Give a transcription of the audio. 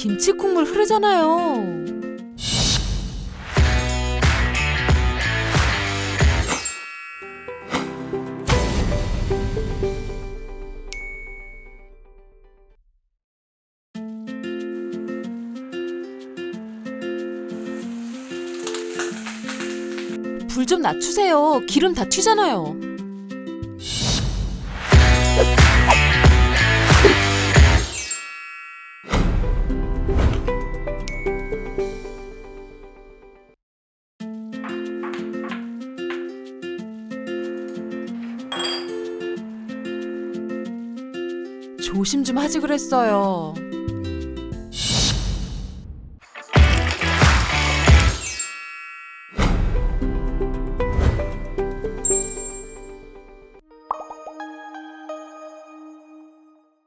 김치 국물 흐르잖아요. 불 좀 낮추세요. 기름 다 튀잖아요. 조심 좀 하지 그랬어요.